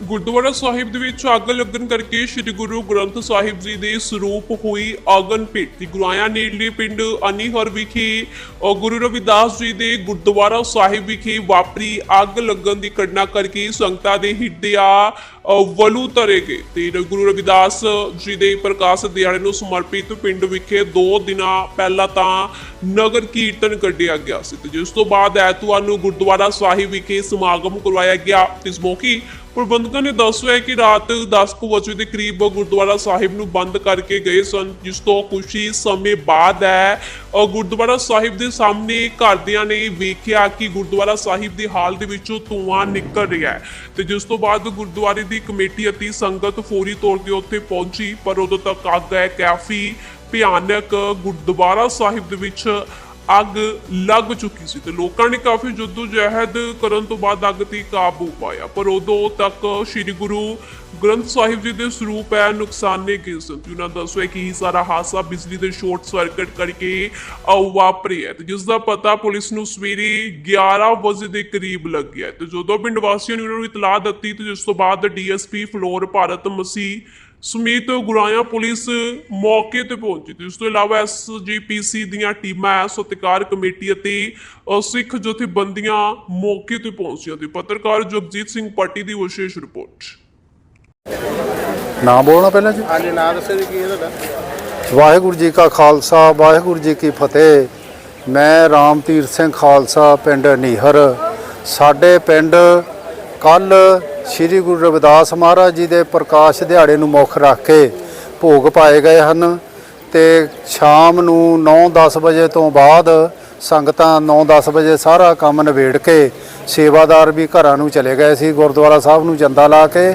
ਗੁਰਦੁਆਰਾ ਸਾਹਿਬ ਦੇ ਵਿੱਚ ਅੱਗ ਲੱਗਣ ਕਰਕੇ ਸ੍ਰੀ ਗੁਰੂ ਗ੍ਰੰਥ ਸਾਹਿਬ ਜੀ ਦੇ ਸਰੂਪ ਹੋਈ ਆਗਨ ਭੇਟੀ। ਗੁਰਾਇਆ ਨੇੜਲੇ ਪਿੰਡ ਅਨੀਹਰ ਵਿਖੇ ਗੁਰੂ ਰਵਿਦਾਸ ਜੀ ਦੇ ਗੁਰਦੁਆਰਾ ਸਾਹਿਬ ਵਿਖੇ ਵਾਪਰੀ ਅੱਗ ਲੱਗਣ ਦੀ ਘਟਨਾ ਕਰਕੇ ਸੰਗਤਾਂ ਦੇ ਹਿੱਡਿਆ ਵਲੂ ਧਰੇ ਗਏ ਤੇ ਗੁਰੂ ਰਵਿਦਾਸ ਜੀ ਦੇ ਪ੍ਰਕਾਸ਼ ਦਿਹਾੜੇ ਨੂੰ ਸਮਰਪਿਤ ਪਿੰਡ ਵਿਖੇ ਦੋ ਦਿਨਾਂ ਪਹਿਲਾਂ ਤਾਂ ਨਗਰ ਕੀਰਤਨ ਕੱਢਿਆ ਗਿਆ ਸੀ ਤੇ ਜਿਸ ਤੋਂ ਬਾਅਦ ਐਤਵਾਰ ਨੂੰ ਗੁਰਦੁਆਰਾ ਸਾਹਿਬ ਵਿਖੇ ਸਮਾਗਮ ਕਰਵਾਇਆ ਗਿਆ। ਇਸ ਮੌਕੇ ਪ੍ਰਬੰਧਕਾਂ ਨੇ ਦੱਸਿਆ ਹੈ ਕਿ ਰਾਤ 10 ਕੁ ਵਜੇ ਦੇ ਕਰੀਬ ਗੁਰਦੁਆਰਾ ਸਾਹਿਬ ਨੂੰ ਬੰਦ ਕਰਕੇ ਗਏ ਸਨ, ਜਿਸ ਤੋਂ ਕੁਝ ਹੀ ਸਮੇਂ ਬਾਅਦ ਹੈ ਗੁਰਦੁਆਰਾ ਸਾਹਿਬ ਦੇ ਸਾਹਮਣੇ ਘਰਦਿਆਂ ਨੇ ਵੇਖਿਆ ਕਿ ਗੁਰਦੁਆਰਾ ਸਾਹਿਬ ਦੀ ਹਾਲ ਦੇ ਵਿੱਚੋਂ ਧੂਆਂ ਨਿਕਲ ਰਿਹਾ ਹੈ ਤੇ ਜਿਸ ਤੋਂ ਬਾਅਦ ਗੁਰਦੁਆਰੇ ਦੀ ਕਮੇਟੀ ਅਤੇ ਸੰਗਤ ਫੌਰੀ ਤੌਰ ਤੇ ਉੱਥੇ ਪਹੁੰਚੀ, ਪਰ ਉਦੋਂ ਤੱਕ ਅੱਗ ਹੈ ਕਾਫੀ ਭਿਆਨਕ ਗੁਰਦੁਆਰਾ ਸਾਹਿਬ ਦੇ ਵਿੱਚ ਅੱਗ ਲੱਗ ਚੁੱਕੀ ਸੀ ਤੇ ਲੋਕਾਂ ਨੇ ਕਾਫੀ ਜਹਿਦ ਕਰਨ ਤੋਂ ਬਾਅਦ ਅੱਗ ਤੇ ਕਾਬੂ ਪਾਇਆ। ਪਰ ਉਦੋਂ ਤੱਕ ਸ੍ਰੀ ਗੁਰੂ ਗ੍ਰੰਥ ਸਾਹਿਬ ਜੀ ਦੇ ਸਰੂਪ ਹੈ ਨੁਕਸਾਨੇ ਗਏ ਸਨ? ਉਹਨਾਂ ਦੱਸਿਆ ਕਿ ਇਹ ਸਾਰਾ ਹਾਦਸਾ ਬਿਜਲੀ ਦੇ ਸ਼ਾਰਟ ਸਰਕਟ ਕਰਕੇ ਅ, ਵਾਪਰਿਆ ਤੇ ਜਿਸ ਦਾ ਪਤਾ ਪੁਲਿਸ ਨੂੰ ਸਵੇਰੇ 11 ਵਜੇ ਦੇ ਕਰੀਬ ਲੱਗਿਆ ਤੇ ਜਦੋਂ ਪਿੰਡ ਵਾਸੀਆਂ ਨੇ ਉਹਨਾਂ ਨੂੰ ਇਤਲਾਹ ਦਿੱਤੀ ਤੇ ਜਿਸ ਤੋਂ ਬਾਅਦ ਡੀਐਸਪੀ ਫਲੋਰ ਭਾਰਤ ਮਸੀਹ ਸਮੇਤ ਗੁਰਾਇਆ ਪੁਲਿਸ ਮੌਕੇ ਤੇ ਪਹੁੰਚੀ ਤੇ ਇਸ ਤੋਂ ਇਲਾਵਾ ਐਸਜੀਪੀਸੀ ਦੀਆਂ ਟੀਮਾਂ ਸਤਿਕਾਰ ਕਮੇਟੀ ਅਤੇ ਸਿੱਖ ਜਥੇਬੰਦੀਆਂ ਮੌਕੇ ਤੇ ਪਹੁੰਚੀਆਂ ਤੇ ਪੱਤਰਕਾਰ ਜਗਜੀਤ ਸਿੰਘ ਪਾਟੀ ਦੀ ਵਿਸ਼ੇਸ਼ ਰਿਪੋਰਟ। ਨਾਮ ਬੋਲਣਾ ਪਹਿਲਾਂ ਜੀ? ਹਾਂਜੀ ਨਾਂ ਦੱਸੋ ਜੀ ਕੀ ਹੈ ਤੁਹਾਡਾ? ਵਾਹਿਗੁਰੂ ਜੀ ਕਾ ਖਾਲਸਾ ਵਾਹਿਗੁਰੂ ਜੀ ਕੀ ਫਤਿਹ। ਮੈਂ ਰਾਮਤੀਰ ਸਿੰਘ ਖਾਲਸਾ ਪਿੰਡ ਨੀਹਰ। ਸਾਡੇ ਪਿੰਡ ਕੱਲ ਸ੍ਰੀ ਗੁਰੂ ਰਵਿਦਾਸ ਮਹਾਰਾਜ ਜੀ ਦੇ ਪ੍ਰਕਾਸ਼ ਦਿਹਾੜੇ ਨੂੰ ਮੁੱਖ ਰੱਖ ਕੇ ਭੋਗ ਪਾਏ ਗਏ ਹਨ ਤੇ ਸ਼ਾਮ ਨੂੰ 9-10 ਵਜੇ ਤੋਂ ਬਾਅਦ ਸੰਗਤਾਂ 9-10 ਵਜੇ ਸਾਰਾ ਕੰਮ ਨਿਬੇੜ ਕੇ ਸੇਵਾਦਾਰ ਵੀ ਘਰਾਂ ਨੂੰ ਚਲੇ ਗਏ ਸੀ, ਗੁਰਦੁਆਰਾ ਸਾਹਿਬ ਨੂੰ ਜੰਦਾ ਲਾ ਕੇ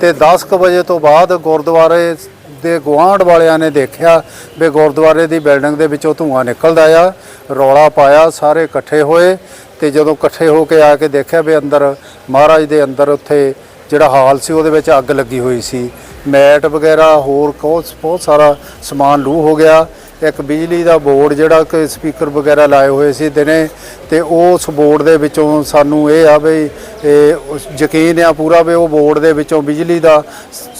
ਤੇ 10 ਕੁ ਵਜੇ ਤੋਂ ਬਾਅਦ ਗੁਰਦੁਆਰੇ ਦੇ ਗੁਆਂਢ ਵਾਲਿਆਂ ਨੇ ਦੇਖਿਆ ਵੀ ਗੁਰਦੁਆਰੇ ਦੀ ਬਿਲਡਿੰਗ ਦੇ ਵਿੱਚੋਂ ਧੂੰਆਂ ਨਿਕਲਦਾ ਆ, ਰੌਲਾ ਪਾਇਆ, ਸਾਰੇ ਇਕੱਠੇ ਹੋਏ ਤੇ ਜਦੋਂ ਇਕੱਠੇ ਹੋ ਕੇ ਆ ਕੇ ਦੇਖਿਆ ਵੀ ਅੰਦਰ ਮਹਾਰਾਜ ਦੇ ਅੰਦਰ ਉੱਥੇ ਜਿਹੜਾ ਹਾਲ ਸੀ, ਉਹਦੇ ਵਿੱਚ ਅੱਗ ਲੱਗੀ ਹੋਈ ਸੀ। ਮੈਟ ਵਗੈਰਾ ਹੋਰ ਬਹੁਤ ਬਹੁਤ ਸਾਰਾ ਸਮਾਨ ਲੂ ਹੋ ਗਿਆ। ਇੱਕ ਬਿਜਲੀ ਦਾ ਬੋਰਡ ਜਿਹੜਾ ਕਿ ਸਪੀਕਰ ਵਗੈਰਾ ਲਾਏ ਹੋਏ ਸੀ ਦਿਨੇ, ਤੇ ਉਸ ਬੋਰਡ ਦੇ ਵਿੱਚੋਂ ਸਾਨੂੰ ਇਹ ਆ ਵੀ ਇਹ ਯਕੀਨ ਆ ਪੂਰਾ ਵੀ ਉਹ ਬੋਰਡ ਦੇ ਵਿੱਚੋਂ ਬਿਜਲੀ ਦਾ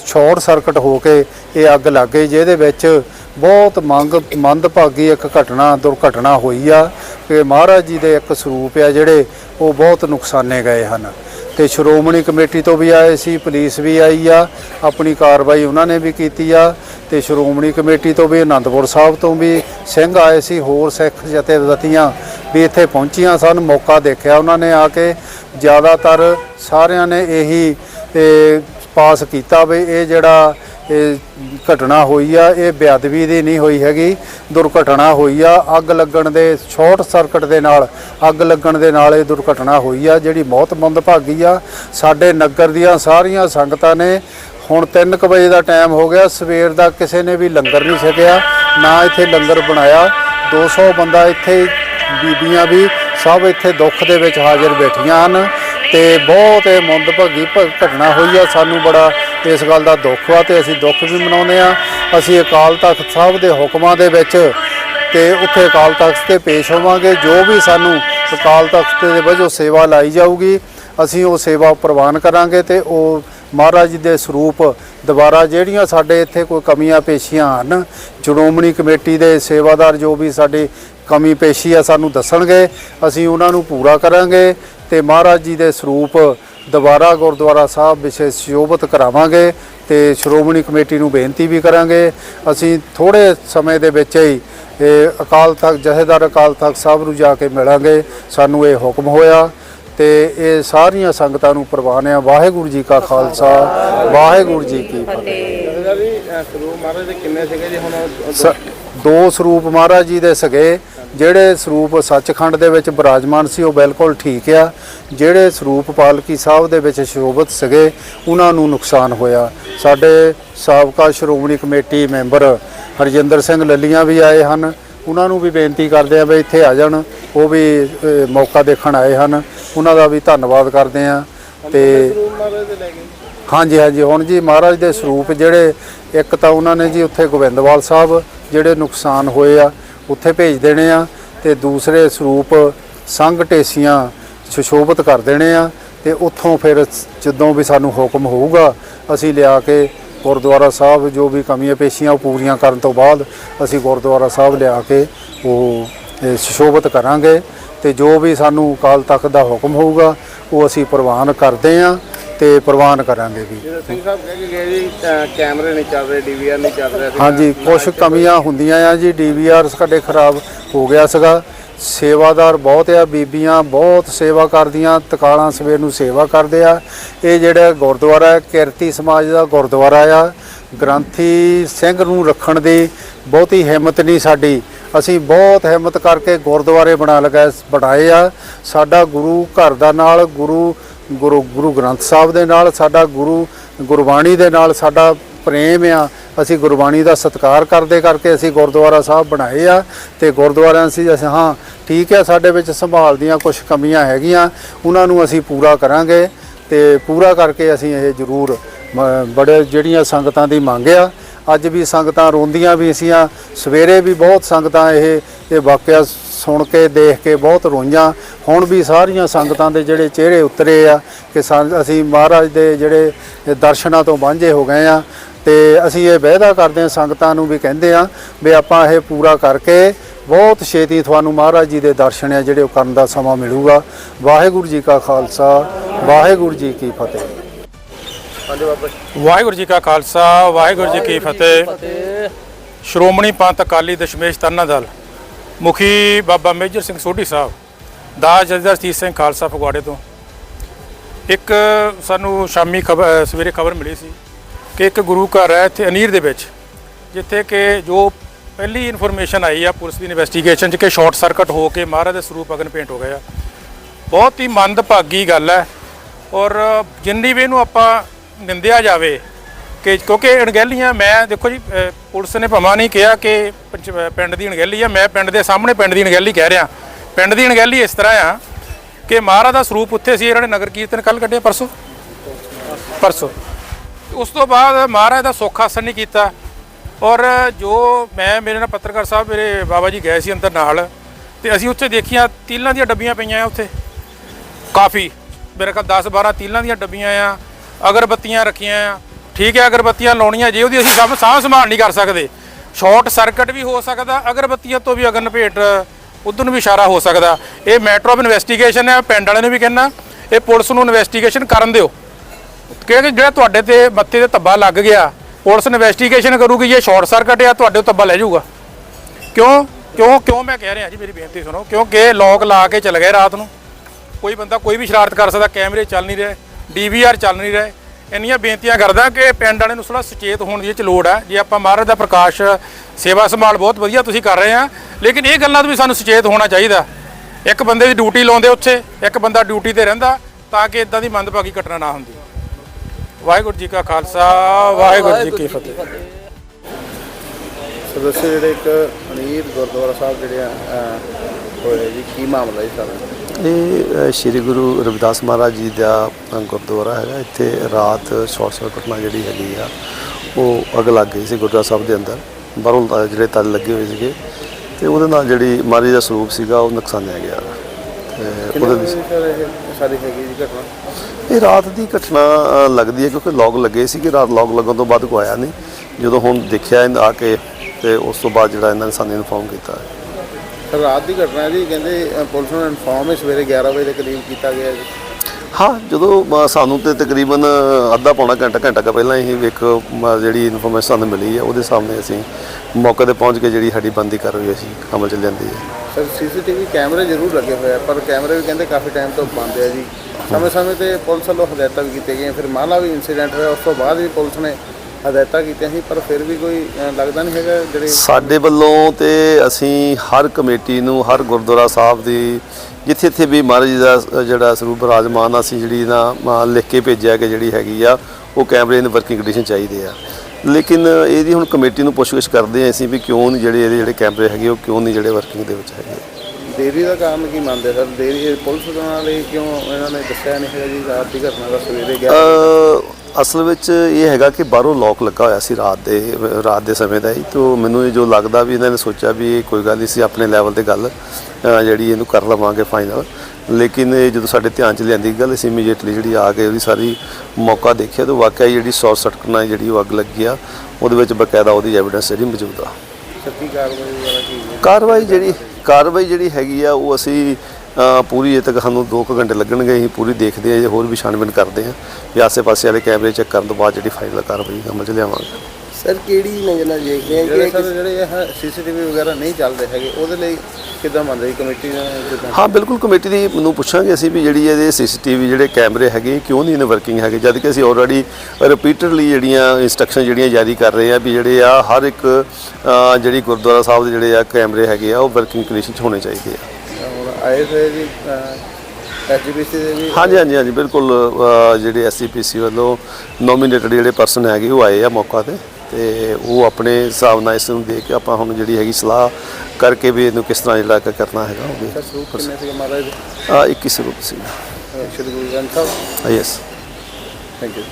ਸ਼ਾਰਟ ਸਰਕਟ ਹੋ ਕੇ ਇਹ ਅੱਗ ਲੱਗ ਗਈ, ਜਿਹਦੇ ਵਿੱਚ ਬਹੁਤ ਮੰਗ, ਮੰਦਭਾਗੀ ਇੱਕ ਘਟਨਾ, ਦੁਰਘਟਨਾ ਹੋਈ ਆ ਕਿ ਮਹਾਰਾਜ ਜੀ ਦੇ ਇੱਕ ਸਰੂਪ ਆ ਜਿਹੜੇ ਉਹ ਬਹੁਤ ਨੁਕਸਾਨੇ ਗਏ ਹਨ। ਤੇ ਸ਼੍ਰੋਮਣੀ ਕਮੇਟੀ ਤੋਂ ਵੀ ਆਏ ਸੀ, ਪੁਲਿਸ ਵੀ ਆਈ ਆ, ਆਪਣੀ ਕਾਰਵਾਈ ਉਹਨਾਂ ਨੇ ਵੀ ਕੀਤੀ ਆ, ਤੇ ਸ਼੍ਰੋਮਣੀ ਕਮੇਟੀ ਤੋਂ ਵੀ, ਆਨੰਦਪੁਰ ਸਾਹਿਬ ਤੋਂ ਵੀ ਸਿੰਘ ਆਏ ਸੀ, ਹੋਰ ਸਿੱਖ ਜਥੇਬੰਦੀਆਂ ਵੀ ਇੱਥੇ ਪਹੁੰਚੀਆਂ ਸਨ, ਮੌਕਾ ਦੇਖਿਆ ਉਹਨਾਂ ਨੇ ਆ ਕੇ। ਜ਼ਿਆਦਾਤਰ ਸਾਰਿਆਂ ਨੇ ਇਹੀ ਪਾਸ ਕੀਤਾ ਵੀ ਇਹ ਜਿਹੜਾ ਇਹ ਘਟਨਾ ਹੋਈ ਆ, ਇਹ ਬੇਅਦਬੀ ਦੀ ਨਹੀਂ ਹੋਈ ਹੈਗੀ, ਦੁਰਘਟਨਾ ਹੋਈ ਆ, ਅੱਗ ਲੱਗਣ ਦੇ, ਸ਼ਾਰਟ ਸਰਕਟ ਦੇ ਨਾਲ, ਅੱਗ ਲੱਗਣ ਦੇ ਨਾਲ ਇਹ ਦੁਰਘਟਨਾ ਹੋਈ ਆ, ਜਿਹੜੀ ਬਹੁਤ ਮੰਦਭਾਗੀ ਆ। ਸਾਡੇ ਨਗਰ ਦੀਆਂ ਸਾਰੀਆਂ ਸੰਗਤਾਂ ਨੇ ਹੁਣ 3:00 ਵਜੇ ਦਾ ਟਾਈਮ ਹੋ ਗਿਆ, ਸਵੇਰ ਦਾ ਕਿਸੇ ਨੇ ਵੀ ਲੰਗਰ ਨਹੀਂ ਛਕਿਆ, ਨਾ ਇੱਥੇ ਲੰਗਰ ਬਣਾਇਆ। 200 ਬੰਦਾ ਇੱਥੇ ਬੀਬੀਆਂ ਵੀ ਸਭ ਇੱਥੇ ਦੁੱਖ ਦੇ ਵਿੱਚ ਹਾਜ਼ਰ ਬੈਠੀਆਂ ਹਨ ਤੇ ਬਹੁਤ ਇਹ ਮੰਦਭਾਗੀ ਭ- ਘਟਨਾ ਹੋਈ ਆ, ਸਾਨੂੰ ਬੜਾ ਇਸ ਗੱਲ ਦਾ ਦੁੱਖ ਆ ਤੇ ਅਸੀਂ ਦੁੱਖ ਵੀ ਮਨਾਉਂਦੇ ਆ। ਅਸੀਂ ਅਕਾਲ ਤਖਤ ਸਾਹਿਬ ਦੇ ਹੁਕਮਾਂ ਦੇ ਵਿੱਚ ਤੇ ਉੱਥੇ ਅਕਾਲ ਤਖਤ ਤੇ ਪੇਸ਼ ਹੋਵਾਂਗੇ। ਜੋ ਵੀ ਸਾਨੂੰ ਅਕਾਲ ਤਖਤ ਦੇ ਵਜੋਂ ਸੇਵਾ ਲਾਈ ਜਾਊਗੀ, ਅਸੀਂ ਉਹ ਸੇਵਾ ਪ੍ਰਵਾਨ ਕਰਾਂਗੇ ਤੇ ਉਹ ਮਹਾਰਾਜ ਜੀ ਦੇ ਸਰੂਪ ਦੁਬਾਰਾ ਜਿਹੜੀਆਂ ਸਾਡੇ ਇੱਥੇ ਕੋਈ ਕਮੀਆਂ ਪੇਸ਼ੀਆਂ ਹਨ, ਸ਼੍ਰੋਮਣੀ ਕਮੇਟੀ ਦੇ ਸੇਵਾਦਾਰ ਜੋ ਵੀ ਸਾਡੇ ਕਮੀ ਪੇਸ਼ੀ ਆ ਸਾਨੂੰ ਦੱਸਣਗੇ। ਅਸੀਂ ਉਹਨਾਂ ਨੂੰ ਪੂਰਾ ਕਰਾਂਗੇ ਤੇ ਮਹਾਰਾਜ ਜੀ ਦੇ ਸਰੂਪ ਦੁਬਾਰਾ ਗੁਰਦੁਆਰਾ ਸਾਹਿਬ ਵਿਸ਼ੇ ਸ਼ੋਭਤ ਕਰਾਵਾਂਗੇ ਤੇ ਸ਼੍ਰੋਮਣੀ ਕਮੇਟੀ ਨੂੰ ਬੇਨਤੀ ਵੀ ਕਰਾਂਗੇ। ਅਸੀਂ ਥੋੜੇ ਸਮੇਂ ਦੇ ਵਿੱਚ ਹੀ ਇਹ ਅਕਾਲ ਤਖਤ ਜਥੇਦਾਰ ਅਕਾਲ ਤਖਤ ਸਾਹਿਬ ਨੂੰ ਜਾ ਕੇ ਮਿਲਾਂਗੇ। ਸਾਨੂੰ ਇਹ ਹੁਕਮ ਹੋਇਆ ਤੇ ਇਹ ਸਾਰੀਆਂ ਸੰਗਤਾਂ ਨੂੰ ਪ੍ਰਵਾਨ ਆ ਵਾਹਿਗੁਰੂ ਜੀ ਕਾ ਖਾਲਸਾ ਵਾਹਿਗੁਰੂ ਜੀ ਕੀ ਫਤਿਹ। ਸਰੂਪ ਮਹਾਰਾਜ ਦੇ ਕਿੰਨੇ ਸੀਗੇ ਜੀ ਹੁਣ? ਦੋ ਸਰੂਪ ਮਹਾਰਾਜ ਜੀ ਦੇ ਸਗੇ। ਜਿਹੜੇ ਸਰੂਪ ਸੱਚਖੰਡ ਦੇ ਵਿੱਚ ਬਿਰਾਜਮਾਨ ਸੀ, ਉਹ ਬਿਲਕੁਲ ਠੀਕ ਆ। ਜਿਹੜੇ ਸਰੂਪ ਪਾਲਕੀ ਸਾਹਿਬ ਦੇ ਵਿੱਚ ਸ਼ੋਭਤ ਸਗੇ, ਉਹਨਾਂ ਨੂੰ ਨੁਕਸਾਨ ਹੋਇਆ। ਸਾਡੇ ਸਾਬਕਾ ਸ਼੍ਰੋਮਣੀ ਕਮੇਟੀ ਮੈਂਬਰ ਹਰਜਿੰਦਰ ਸਿੰਘ ਲੱਲੀਆਂ ਵੀ ਆਏ ਹਨ। ਉਹਨਾਂ ਨੂੰ ਵੀ ਬੇਨਤੀ ਕਰਦੇ ਆ ਵੀ ਇੱਥੇ ਆ ਜਾਣ। ਉਹ ਵੀ ਮੌਕਾ ਦੇਖਣ ਆਏ ਹਨ। ਉਹਨਾਂ ਦਾ ਵੀ ਧੰਨਵਾਦ ਕਰਦੇ ਆ। ਤੇ ਹਾਂਜੀ ਹਾਂਜੀ, ਹੁਣ ਜੀ ਮਹਾਰਾਜ ਦੇ ਸਰੂਪ ਜਿਹੜੇ, ਇੱਕ ਤਾਂ ਉਹਨਾਂ ਨੇ ਜੀ ਉੱਥੇ ਗੋਬਿੰਦਵਾਲ ਸਾਹਿਬ ਜਿਹੜੇ ਨੁਕਸਾਨ ਹੋਏ ਆ। ਉੱਥੇ ਭੇਜ ਦੇਣੇ ਆ ਤੇ ਦੂਸਰੇ ਸਰੂਪ ਸੰਘ ਢੇਸੀਆਂ ਸੁਸ਼ੋਭਿਤ ਕਰ ਦੇਣੇ ਆ ਤੇ ਉੱਥੋਂ ਫਿਰ ਜਦੋਂ ਵੀ ਸਾਨੂੰ ਹੁਕਮ ਹੋਊਗਾ, ਅਸੀਂ ਲਿਆ ਕੇ ਗੁਰਦੁਆਰਾ ਸਾਹਿਬ ਜੋ ਵੀ ਕਮੀਆਂ ਪੇਸ਼ੀਆਂ ਉਹ ਪੂਰੀਆਂ ਕਰਨ ਤੋਂ ਬਾਅਦ ਅਸੀਂ ਗੁਰਦੁਆਰਾ ਸਾਹਿਬ ਲਿਆ ਕੇ ਉਹ ਸੁਸ਼ੋਭਿਤ ਕਰਾਂਗੇ ਤੇ ਜੋ ਵੀ ਸਾਨੂੰ ਕਾਲ ਤੱਕ ਦਾ ਹੁਕਮ ਹੋਊਗਾ, ਉਹ ਅਸੀਂ ਪ੍ਰਵਾਨ ਕਰਦੇ ਆਂ ਤੇ ਪ੍ਰਵਾਨ ਕਰਾਂਗੇ ਵੀ। ਜਿਹੜਾ ਸਿੰਘ ਸਾਹਿਬ ਕਹਿ ਕੇ ਗਏ ਜੀ ਅਹ ਕੈਮਰੇ ਨਹੀਂ ਚੱਲ ਰਹੇ ਡੀਵੀਆਰ ਨਹੀਂ ਚੱਲ ਰਿਹਾ ਸੀਗਾ। ਹਾਂਜੀ ਕੁਝ ਕਮੀਆਂ ਹੁੰਦੀਆਂ ਆ ਜੀ ਡੀਵੀਆਰ ਸਾਡੇ ਖਰਾਬ ਹੋ ਗਿਆ ਸੀਗਾ। ਸੇਵਾਦਾਰ ਬਹੁਤ ਆ ਬੀਬੀਆਂ ਬਹੁਤ ਸੇਵਾ ਕਰਦੀਆਂ ਤਕਾਲਾਂ ਸਵੇਰ ਨੂੰ ਸੇਵਾ ਕਰਦੇ ਆ। ਇਹ ਜਿਹੜਾ ਗੁਰਦੁਆਰਾ ਹੈ ਕਿਰਤੀ ਸਮਾਜ ਦਾ ਗੁਰਦੁਆਰਾ ਆ। ਗ੍ਰੰਥੀ ਸਿੰਘ ਨੂੰ ਰੱਖਣ ਦੀ ਬਹੁਤੀ ਹਿੰਮਤ ਨਹੀਂ ਸਾਡੀ। ਅਸੀਂ ਬਹੁਤ ਹਿੰਮਤ ਕਰਕੇ ਗੁਰਦੁਆਰੇ ਬਣਾ ਲਗਾਏ ਬਣਾਏ ਆ। ਸਾਡਾ ਗੁਰੂ ਘਰ ਦਾ ਨਾਲ ਗੁਰੂ ਗੁਰੂ ਗੁਰੂ ਗ੍ਰੰਥ ਸਾਹਿਬ ਦੇ ਨਾਲ, ਸਾਡਾ ਗੁਰੂ ਗੁਰਬਾਣੀ ਦੇ ਨਾਲ ਸਾਡਾ ਪ੍ਰੇਮ ਆ। ਅਸੀਂ ਗੁਰਬਾਣੀ ਦਾ ਸਤਿਕਾਰ ਕਰਦੇ ਕਰਕੇ ਅਸੀਂ ਗੁਰਦੁਆਰਾ ਸਾਹਿਬ ਬਣਾਏ ਆ ਤੇ ਗੁਰਦੁਆਰਿਆਂ ਸੀ ਅਸੀਂ ਹਾਂ, ਠੀਕ ਹੈ ਸਾਡੇ ਵਿੱਚ ਸੰਭਾਲ ਦੀਆਂ ਕੁਝ ਕਮੀਆਂ ਹੈਗੀਆਂ, ਉਹਨਾਂ ਨੂੰ ਅਸੀਂ ਪੂਰਾ ਕਰਾਂਗੇ ਤੇ ਪੂਰਾ ਕਰਕੇ ਅਸੀਂ ਇਹ ਜ਼ਰੂਰ ਬੜੇ ਜਿਹੜੀਆਂ ਸੰਗਤਾਂ ਦੀ ਮੰਗ ਆ। ਅੱਜ ਵੀ ਸੰਗਤਾਂ ਰੋਂਦੀਆਂ ਵੀ ਸੀਆਂ, ਸਵੇਰੇ ਵੀ ਬਹੁਤ ਸੰਗਤਾਂ ਇਹ ਇਹ ਵਾਕਿਆ ਸੁਣ ਕੇ ਦੇਖ ਕੇ ਬਹੁਤ ਰੋਈਆਂ। ਹੁਣ ਵੀ ਸਾਰੀਆਂ ਸੰਗਤਾਂ ਦੇ ਜਿਹੜੇ ਚਿਹਰੇ ਉਤਰੇ ਆ ਕਿ ਅਸੀਂ ਮਹਾਰਾਜ ਦੇ ਜਿਹੜੇ ਦਰਸ਼ਨਾਂ ਤੋਂ ਵਾਂਝੇ ਹੋ ਗਏ ਆ ਤੇ ਅਸੀਂ ਇਹ ਵਾਅਦਾ ਕਰਦੇ ਹਾਂ ਸੰਗਤਾਂ ਨੂੰ ਵੀ ਕਹਿੰਦੇ ਆ ਵੀ ਆਪਾਂ ਇਹ ਪੂਰਾ ਕਰਕੇ ਬਹੁਤ ਛੇਤੀ ਤੁਹਾਨੂੰ ਮਹਾਰਾਜ ਜੀ ਦੇ ਦਰਸ਼ਨ ਆ ਜਿਹੜੇ ਉਹ ਕਰਨ ਦਾ ਸਮਾਂ ਮਿਲੂਗਾ। ਵਾਹਿਗੁਰੂ ਜੀ ਕਾ ਖਾਲਸਾ ਵਾਹਿਗੁਰੂ ਜੀ ਕੀ ਫਤਿਹ। ਵਾਹਿਗੁਰੂ ਜੀ ਕਾ ਖਾਲਸਾ ਵਾਹਿਗੁਰੂ ਜੀ ਕੀ ਫਤਿਹ। ਸ਼੍ਰੋਮਣੀ ਪੰਥ ਅਕਾਲੀ ਦਸ਼ਮੇਸ਼ ਤਰਨਾ ਦਲ। ਮੁਖੀ ਬਾਬਾ ਮੇਜਰ ਸਿੰਘ ਸੋਢੀ ਸਾਹਿਬ, ਦਾਸ ਜਥੇਦਾਰ ਜੀਤ ਸਿੰਘ ਖਾਲਸਾ ਫਗਵਾੜੇ ਤੋਂ। ਇੱਕ ਸਾਨੂੰ ਸ਼ਾਮੀ ਖਬਰ ਸਵੇਰੇ ਖਬਰ ਮਿਲੀ ਸੀ ਕਿ ਇੱਕ ਗੁਰੂ ਘਰ ਹੈ ਇੱਥੇ ਅਨੀਰ ਦੇ ਵਿੱਚ, ਜਿੱਥੇ ਕਿ ਜੋ ਪਹਿਲੀ ਇਨਫੋਰਮੇਸ਼ਨ ਆਈ ਆ ਪੁਲਿਸ ਦੀ ਇਨਵੈਸਟੀਗੇਸ਼ਨ 'ਚ ਕਿ ਸ਼ਾਰਟ ਸਰਕਟ ਹੋ ਕੇ ਮਹਾਰਾਜ ਦੇ ਸਰੂਪ ਅਗਨ ਪੇਂਟ ਹੋ ਗਏ ਆ। ਬਹੁਤ ਹੀ ਮੰਦਭਾਗੀ ਗੱਲ ਹੈ ਔਰ ਜਿੰਨੀ ਵੀ ਇਹਨੂੰ ਆਪਾਂ ਨਿੰਦਿਆ ਜਾਵੇ ਕਿ ਕਿਉਂਕਿ ਅਣਗਹਿਲੀਆਂ, ਮੈਂ ਦੇਖੋ ਜੀ ਪੁਲਿਸ ਨੇ ਭਮਾ ਨਹੀਂ ਕਿਹਾ ਕਿ ਪੰਚ- ਪਿੰਡ ਦੀ ਅਣਗਹਿਲੀ ਆ। ਮੈਂ ਪਿੰਡ ਦੇ ਸਾਹਮਣੇ ਪਿੰਡ ਦੀ ਅਣਗਹਿਲੀ ਕਹਿ ਰਿਹਾ। ਪਿੰਡ ਦੀ ਅਣਗਹਿਲੀ ਇਸ ਤਰ੍ਹਾਂ ਆ ਕਿ ਮਹਾਰਾਜ ਦਾ ਸਰੂਪ ਉੱਥੇ ਸੀ, ਇਹਨਾਂ ਨੇ ਨਗਰ ਕੀਰਤਨ ਕੱਲ ਕੱਢਿਆ ਪਰਸੋਂ? ਪਰਸੋਂ। ਉਸ ਤੋਂ ਬਾਅਦ ਮਹਾਰਾਜ ਦਾ ਸੁੱਖ ਆਸਣ ਨਹੀਂ ਕੀਤਾ। ਔਰ ਜੋ ਮੈਂ, ਮੇਰੇ ਨਾਲ ਪੱਤਰਕਾਰ ਸਾਹਿਬ, ਮੇਰੇ ਬਾਬਾ ਜੀ ਗਏ ਸੀ ਅੰਦਰ ਨਾਲ, ਤੇ ਅਸੀਂ ਉੱਥੇ ਦੇਖੀਆਂ, ਤੀਲਾਂ ਦੀਆਂ ਡੱਬੀਆਂ ਪਈਆਂ ਆ ਉੱਥੇ। ਕਾਫੀ। ਮੇਰੇ ਖਿਆਲ 10 12 ਤੀਲਾਂ ਦੀਆਂ ਡੱਬੀਆਂ ਆ, ਅਗਰਬੱਤੀਆਂ ਰੱਖੀਆਂ ਆ ਠੀਕ ਹੈ, ਅਗਰਬੱਤੀਆਂ ਲਾਉਣੀਆਂ ਜੇ ਉਹਦੀ ਅਸੀਂ ਸਭ ਸਾਂਭ ਸੰਭਾਲ ਨਹੀਂ ਕਰ ਸਕਦੇ। ਸ਼ਾਰਟ ਸਰਕਟ ਵੀ ਹੋ ਸਕਦਾ, ਅਗਰਬੱਤੀਆਂ ਤੋਂ ਵੀ ਅਗਨ ਭੇਟ ਉਧਰ ਨੂੰ ਵੀ ਇਸ਼ਾਰਾ ਹੋ ਸਕਦਾ। ਇਹ ਮੈਟਰ ਆਫ ਇਨਵੈਸਟੀਗੇਸ਼ਨ ਹੈ, ਪਿੰਡ ਵਾਲਿਆਂ ਨੂੰ ਵੀ ਕਹਿਣਾ ਇਹ ਪੁਲਿਸ ਨੂੰ ਇਨਵੈਸਟੀਗੇਸ਼ਨ ਕਰਨ ਦਿਓ। ਕਿਉਂਕਿ ਜਿਹੜਾ ਤੁਹਾਡੇ ਤੇ ਮੱਥੇ ਤੇ ਧੱਬਾ ਲੱਗ ਗਿਆ, ਪੁਲਿਸ ਇਨਵੈਸਟੀਗੇਸ਼ਨ ਕਰੂਗੀ, ਜੇ ਸ਼ਾਰਟ ਸਰਕਟ ਆ, ਤੁਹਾਡੇ ਤੋਂ ਧੱਬਾ ਲੈ ਜਾਊਗਾ। ਕਿਉਂ? ਕਿਉਂ? ਕਿਉਂ ਮੈਂ ਕਹਿ ਰਿਹਾ ਜੀ, ਮੇਰੀ ਬੇਨਤੀ ਸੁਣੋ। ਕਿਉਂਕਿ ਲੋਕ ਲਾ ਕੇ ਚਲ ਗਏ ਰਾਤ ਨੂੰ। ਕੋਈ ਬੰਦਾ ਕੋਈ ਵੀ ਸ਼ਰਾਰਤ ਕਰ ਸਕਦਾ, ਕੈਮਰੇ ਚੱਲ ਨਹੀਂ ਰਹੇ, ਡੀਵੀਆਰ ਚੱਲ ਨਹੀਂ ਰਹੇ। ਇੰਨੀਆਂ ਬੇਨਤੀਆਂ ਕਰਦਾ ਕਿ ਪਿੰਡ ਵਾਲੇ ਨੂੰ ਥੋੜਾ ਸੁਚੇਤ ਹੋਣ ਦੀ ਇਹ 'ਚ ਲੋੜ ਹੈ ਜੇ ਆਪਾਂ ਮਹਾਰਾਜ ਦਾ ਪ੍ਰਕਾਸ਼, ਸੇਵਾ ਸੰਭਾਲ ਬਹੁਤ ਵਧੀਆ ਤੁਸੀਂ ਕਰ ਰਹੇ ਆ, ਲੇਕਿਨ ਇਹ ਗੱਲਾਂ ਤੋਂ ਵੀ ਸਾਨੂੰ ਸੁਚੇਤ ਹੋਣਾ ਚਾਹੀਦਾ। ਇੱਕ ਬੰਦੇ ਦੀ ਡਿਊਟੀ ਲਾਉਂਦੇ ਉੱਥੇ, ਇੱਕ ਬੰਦਾ ਡਿਊਟੀ ਤੇ ਰਹਿੰਦਾ ਤਾਂ ਕਿ ਇਦਾਂ ਦੀ ਮੰਦਭਾਗੀ ਘਟਨਾ ਨਾ ਹੁੰਦੀ। ਵਾਹਿਗੁਰੂ ਜੀ ਕਾ ਖਾਲਸਾ, ਵਾਹਿਗੁਰੂ ਜੀ ਕੀ ਫਤਿਹ। ਸਦੱਸਿਆ ਜਿਹੜੇ ਇੱਕ ਅਨੀਰ ਗੁਰਦੁਆਰਾ ਸਾਹਿਬ ਜਿਹੜੇ ਹੋਏ ਜੀ, ਕੀ ਮਾਮਲਾ ਜੀ ਸਾਰਾ? ਇਹ ਸ਼੍ਰੀ ਗੁਰੂ ਰਵਿਦਾਸ ਮਹਾਰਾਜ ਜੀ ਦਾ ਗੁਰਦੁਆਰਾ ਹੈਗਾ। ਇੱਥੇ ਰਾਤ ਸ਼ਾਰਟ ਸਰਕਟ ਨਾਲ ਜਿਹੜੀ ਹੈਗੀ ਆ ਉਹ ਅੱਗ ਲੱਗ ਗਈ ਸੀ ਗੁਰਦੁਆਰਾ ਸਾਹਿਬ ਦੇ ਅੰਦਰ। ਬਾਹਰੋਂ ਜਿਹੜੇ ਤਲ ਲੱਗੇ ਹੋਏ ਸੀਗੇ। ਤੇ ਉਹਦੇ ਨਾਲ ਜਿਹੜੀ ਮਹਾਰਾਜ ਦਾ ਸਰੂਪ ਸੀਗਾ ਉਹ ਨੁਕਸਾਨਿਆ ਗਿਆ ਤੇ ਉਹਦੇ ਸਰ ਇਹ ਸਾਰੀ ਹੈਗੀ ਜੀ ਘਟਨਾ? ਇਹ ਰਾਤ ਦੀ ਘਟਨਾ ਲੱਗਦੀ ਹੈ ਕਿਉਂਕਿ ਲੌਗ ਲੱਗੇ ਸੀ ਕਿ ਰਾਤ ਲੌਗ ਲੱਗਣ ਤੋਂ ਬਾਅਦ ਕੋਈ ਆਇਆ ਨਹੀਂ। ਜਦੋਂ ਹੁਣ ਦੇਖਿਆ ਇਹਨਾਂ ਆ ਕੇ ਤੇ ਉਸ ਤੋਂ ਬਾਅਦ ਜਿਹੜਾ ਇਹਨਾਂ ਨੇ ਸਾਨੂੰ ਇਨਫੋਰਮ ਕੀਤਾ। ਹੈ ਰਾਤ ਦੀ ਘਟਨਾ ਜੀ ਕਹਿੰਦੇ ਪੁਲਿਸ ਨੂੰ ਇਨਫੋਰਮ ਸਵੇਰੇ 11 ਵਜੇ ਦੇ ਕਰੀਬ ਕੀਤਾ ਗਿਆ ਜੀ। ਹਾਂ ਜਦੋਂ ਸਾਨੂੰ ਤੇ ਤਕਰੀਬਨ ਅੱਧਾ ਪੌਣਾ ਘੰਟਾ ਘੰਟਾ ਕੁ ਪਹਿਲਾਂ ਹੀ ਇੱਕ ਮ, ਜਿਹੜੀ ਇਨਫੋਰਮੇਸ਼ਨ ਸਾਨੂੰ ਮਿਲੀ ਹੈ ਉਹਦੇ ਸਾਹਮਣੇ ਅਸੀਂ ਮੌਕੇ ਤੇ ਪਹੁੰਚ ਕੇ ਜਿਹੜੀ ਸਾਡੀ ਬੰਦੀ ਕਰ ਰਹੀ ਅਸੀਂ ਅਮਲ ਚ ਲਿਆਂਦੀ ਹੈ। ਸਰ ਸੀਸੀਟੀਵੀ ਕੈਮਰੇ ਜ਼ਰੂਰ ਲੱਗੇ ਹੋਏ ਆ ਪਰ ਕੈਮਰੇ ਵੀ ਕਹਿੰਦੇ ਕਾਫੀ ਟਾਈਮ ਤੋਂ ਬੰਦ ਹੈ ਜੀ। ਸਮੇਂ ਸਮੇਂ ਤੇ ਪੁਲਿਸ ਵੱਲੋਂ ਹਦਾਇਤਾਂ ਵੀ ਕੀਤੀਆਂ ਗਈਆਂ ਫਿਰ ਮਾਲਾ ਵੀ ਇਨਸੀਡੈਂਟ ਹੋਇਆ ਉਸ ਤੋਂ ਬਾਅਦ ਵੀ ਪੁਲਿਸ ਨੇ ਹਦਾਇਤਾਂ ਕੀਤੀਆਂ ਸੀ ਪਰ ਫਿਰ ਵੀ ਕੋਈ ਲੱਗਦਾ ਨਹੀਂ ਹੈਗਾ ਜਿਹੜੇ ਸਾਡੇ ਵੱਲੋਂ ਤੇ ਅਸੀਂ ਹਰ ਕਮੇਟੀ ਨੂੰ ਹਰ ਗੁਰਦੁਆਰਾ ਸਾਹਿਬ ਦੀ ਜਿੱਥੇ ਜਿੱਥੇ ਵੀ ਮਹਾਰਾਜ ਜੀ ਦਾ ਸ- ਜਿਹੜਾ ਸਰੂਪ ਰਾਜਮਾਨ ਅਸੀਂ ਜਿਹੜੀ ਨਾ ਅ, ਲਿਖ ਕੇ ਭੇਜਿਆ ਕਿ ਜਿਹੜੀ ਹੈਗੀ ਆ ਉਹ ਕੈਮਰੇ ਇਨ ਵਰਕਿੰਗ ਕੰਡੀਸ਼ਨ ਚਾਹੀਦੇ ਆ। ਲੇਕਿਨ ਇਹਦੀ ਹੁਣ ਕਮੇਟੀ ਨੂੰ ਪੁੱਛਗਿੱਛ ਕਰਦੇ ਆ ਅਸੀਂ ਵੀ ਕਿਉਂ ਨਹੀਂ ਜਿਹੜੇ ਇਹਦੇ ਜਿਹੜੇ ਕੈਮਰੇ ਹੈਗੇ ਉਹ ਕਿਉਂ ਨਹੀਂ ਜਿਹੜੇ ਵਰਕਿੰਗ ਦੇ ਵਿੱਚ ਹੈਗੇ। ਦੇਰੀ ਦਾ ਕਾਰਨ ਕੀ ਮੰਨਦੇ ਸਰ? ਦੇਰੀ ਇਹ ਪੁਲਿਸ ਦੇ ਨਾਲ ਇਹ ਕਿਉਂ ਇਹਨਾਂ ਨੇ ਦੱਸਿਆ ਨਹੀਂ ਹੈਗਾ ਜੀ ਰਾਤ ਦੀ ਘਟਨਾ ਦਾ ਸਵੇਰੇ ਗਿਆ? ਅਸਲ ਵਿੱਚ ਇਹ ਹੈਗਾ ਕਿ ਬਾਹਰੋਂ ਲੋਕ ਲੱਗਾ ਹੋਇਆ ਸੀ ਰਾਤ ਦੇ ਰਾਤ ਦੇ ਸਮੇਂ ਦਾ ਹੀ। ਤੋਂ ਮੈਨੂੰ ਇਹ ਜੋ ਲੱਗਦਾ ਵੀ ਇਹਨਾਂ ਨੇ ਸੋਚਿਆ ਵੀ ਇਹ ਕੋਈ ਗੱਲ ਨਹੀਂ ਸੀ ਆਪਣੇ ਲੈਵਲ ਤੇ ਗੱਲ ਜਿਹੜੀ ਇਹਨੂੰ ਕਰ ਲਵਾਂਗੇ ਫਾਈਨਲ ਲੇਕਿਨ ਇਹ ਜਦੋਂ ਸਾਡੇ ਧਿਆਨ ਚ ਲਿਆਂਦੀ ਗੱਲ ਅਸੀਂ ਇਮੀਡੀਏਟਲੀ ਜਿਹੜੀ ਆ ਕੇ ਉਹਦੀ ਸਾਰੀ ਮੌਕਾ ਦੇਖਿਆ ਤਾਂ ਵਾਕਿਆ ਹੀ ਜਿਹੜੀ ਸਰਕਟ ਨਾਲ ਜਿਹੜੀ ਉਹ ਅੱਗ ਲੱਗੀ ਆ ਉਹਦੇ ਵਿੱਚ ਬਕਾਇਦਾ ਉਹਦੀ ਐਵੀਡੈਂਸ ਜਿਹੜੀ ਮੌਜੂਦ ਆ। ਕਾਰਵਾਈ ਜਿਹੜੀ ਕਾਰਵਾਈ ਜਿਹੜੀ ਹੈਗੀ ਆ ਉਹ ਅਸੀਂ ਪੂਰੀ ਇਹ ਤੱਕ ਸਾਨੂੰ 2 ਕੁ ਘੰਟੇ ਲੱਗਣਗੇ ਅਸੀਂ ਪੂਰੀ ਦੇਖਦੇ ਆ ਜੇ ਹੋਰ ਵੀ ਛਾਣਬੀਨ ਕਰਦੇ ਆ ਵੀ ਆਸੇ-ਪਾਸੇ ਵਾਲੇ ਕੈਮਰੇ ਚੈੱਕ ਕਰਨ ਤੋਂ ਬਾਅਦ ਜਿਹੜੀ ਫਾਈਨਲ ਕਾਰਵਾਈ ਅਮਲ ਚ ਲਿਆਵਾਂਗੇ। ਸਰ ਕਿਹੜੀ ਨਜ਼ਰ ਨਾਲ ਦੇਖਦੇ ਆ ਜਿਹੜੇ ਕਿ ਸਰ ਜਿਹੜੇ ਇਹ ਸੀਸੀਟੀਵੀ ਵਗੈਰਾ ਨਹੀਂ ਚੱਲਦੇ ਹੈਗੇ ਉਹਦੇ ਲਈ ਕਿੱਦਾਂ ਬਣ ਰਹੀ ਕਮੇਟੀ ਨੇ ਕਿੱਦਾਂ ਹਾਂ ਬਿਲਕੁਲ ਕਮੇਟੀ ਦੀ ਨੂੰ ਪੁੱਛਾਂਗੇ ਅਸੀਂ ਵੀ ਜਿਹੜੀ ਇਹਦੇ ਸੀਸੀਟੀਵੀ ਜਿਹੜੇ ਕੈਮਰੇ ਹੈਗੇ ਕਿਉਂ ਨਹੀਂ ਇਹਨੇ ਵਰਕਿੰਗ ਹੈਗੇ? ਜਦ ਕਿ ਅਸੀਂ ਆਲਰੇਡੀ ਰਿਪੀਟਡਲੀ ਜਿਹੜੀਆਂ ਇੰਸਟਰਕਸ਼ਨ ਜਿਹੜੀਆਂ ਜਾਰੀ ਕਰ ਰਹੇ ਆ ਵੀ ਜਿਹੜੇ ਆ ਹਰ ਇੱਕ ਜਿਹੜੀ ਗੁਰਦੁਆਰਾ ਸਾਹਿਬ ਦੇ ਜਿਹੜੇ ਆ ਕੈਮਰੇ ਹੈਗੇ ਆ ਉਹ ਵਰਕਿੰਗ ਕੰਡੀਸ਼ਨ 'ਚ ਹੋਣੇ ਚਾਹੀਦੇ ਆ। ਆਏ ਹੋਏ ਜੀ ਐਸਜੀਪੀਸੀ ਦੇ ਵੀ? ਹਾਂਜੀ ਹਾਂਜੀ ਹਾਂਜੀ ਬਿਲਕੁਲ ਅ, ਜਿਹੜੇ ਐਸਸੀਪੀਸੀ ਵੱਲੋਂ ਨੋਮੀਨੇਟਡ ਜਿਹੜੇ ਪਰਸਨ ਹੈਗੇ ਉਹ ਆਏ ਆ ਮੌਕਾ ਤੇ ਤੇ ਉਹ ਆਪਣੇ ਹਿਸਾਬ ਨਾਲ ਇਸ ਨੂੰ ਦੇਖ ਕੇ ਆਪਾਂ ਹੁਣ ਜਿਹੜੀ ਹੈਗੀ ਸਲਾਹ ਕਰਕੇ ਵੀ ਇਹਨੂੰ ਕਿਸ ਤਰ੍ਹਾਂ ਜਿਹੜਾ ਕਿ ਕਰਨਾ ਹੈਗਾ ਉਹ ਸਰ ਸਰੂਪ ਕਿੰਨੇ ਸੀਗੇ ਮਹਾਰਾਜ ਦੇ? ਆ 21 ਰੁਪਏ ਸੀ ਅਹ Shri Guru Granth Sahib? Yes thank you